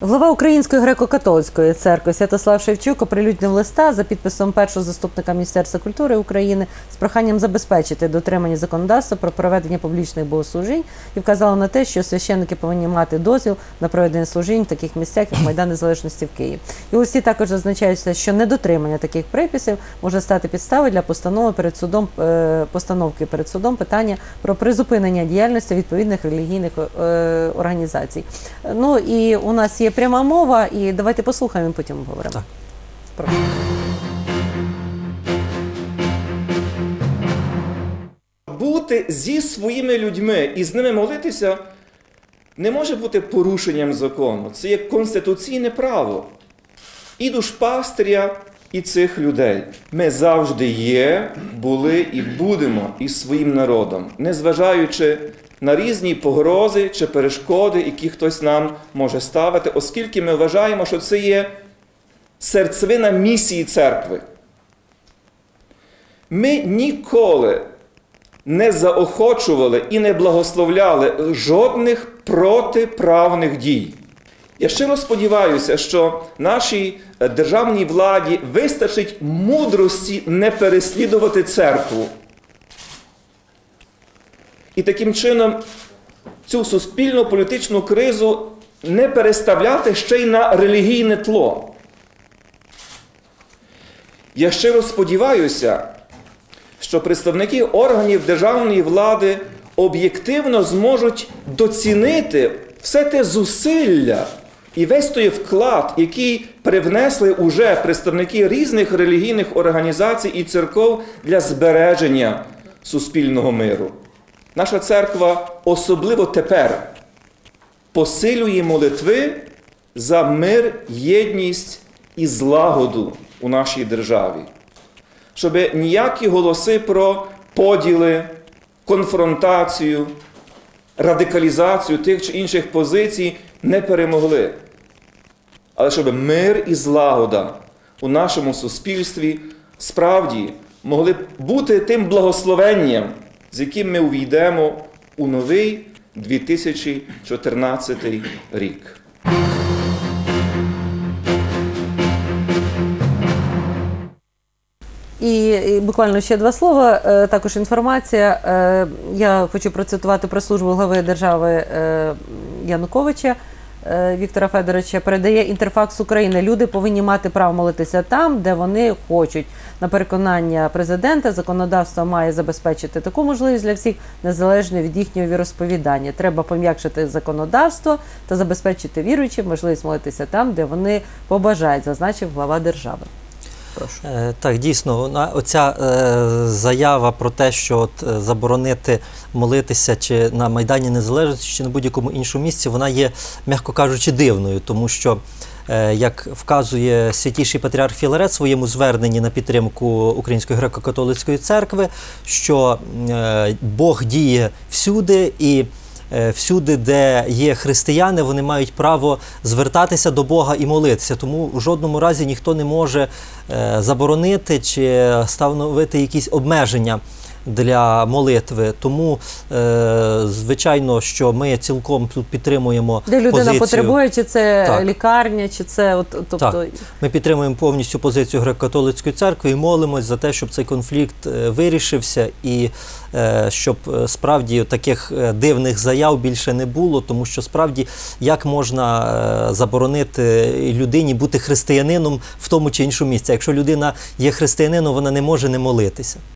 Глава Української греко-католицької церкви Святослав Шевчук оприлюднив листа за підписом першого заступника Міністерства культури України з проханням забезпечити дотримання законодавства про проведення публічних богослужінь і вказала на те, що священники повинні мати дозвіл на проведення служінь в таких місцях, як Майдан Незалежності в Києві. І у листі також зазначається, що недотримання таких приписів може стати підставою для постанови перед судом е, постановки перед судом питання про призупинення діяльності відповідних релігійних е, організацій. Ну і у нас є пряма мова, і давайте послухаємо, і потім говоримо. Так. Прошу. бути зі своїми людьми і з ними молитися не може бути порушенням закону. Це є конституційне право і душпастеря, і цих людей. Ми завжди є, були і будемо із своїм народом, незважаючи на різні погрози чи перешкоди, які хтось нам може ставити, оскільки ми вважаємо, що це є серцевина місії церкви. Ми ніколи не заохочували і не благословляли жодних протиправних дій. Я щиро сподіваюся, що нашій е, державній владі вистачить мудрості не переслідувати церкву. І таким чином цю суспільну політичну кризу не переставляти ще й на релігійне тло. Я щиро сподіваюся, що представники органів державної влади об'єктивно зможуть доцінити все те зусилля і весь той вклад, який привнесли уже представники різних релігійних організацій і церков для збереження суспільного миру. Наша церква особливо тепер посилює молитви за мир, єдність і злагоду у нашій державі щоб ніякі голоси про поділи, конфронтацію, радикалізацію тих чи інших позицій не перемогли. Але щоб мир і злагода у нашому суспільстві справді могли бути тим благословенням, з яким ми увійдемо у новий 2014 рік. І, буквально ще два слова. Е, також інформація. Е, я хочу процитувати про службу глави держави е, Януковича. Е, Віктора Федоровича передає інтерфакс України. Люди повинні мати право молитися там, де вони хочуть. На переконання президента, законодавство має забезпечити таку можливість для всіх незалежно від їхнього віросповідання. Треба пом'якшити законодавство та забезпечити віруючим можливість молитися там, де вони побажають, зазначив глава держави. Прошу. Е, Так, дійсно, оця е, заява про те, що от, е, заборонити молитися чи на Майдані Незалежності, чи на будь-якому іншому місці, вона є, м'яко кажучи, дивною, тому що. Як вказує святіший патріарх Філарет в своєму зверненні на підтримку Української греко-католицької церкви, що Бог діє всюди і всюди, де є християни, вони мають право звертатися до Бога і молитися. Тому в жодному разі ніхто не може е, заборонити чи становити якісь обмеження. Для молитви, тому е, звичайно, що ми цілком тут підтримуємо Де людина позицію. потребує, чи це Так. лікарня, чи це от тобто Так. Ми підтримуємо повністю позицію греко-католицької церкви і молимось за те, щоб цей конфлікт е, вирішився і е, щоб е, справді таких дивних заяв більше не було, тому що справді як можна заборонити людині бути християнином в тому чи іншому місці. Якщо людина є християнином, вона не може не молитися.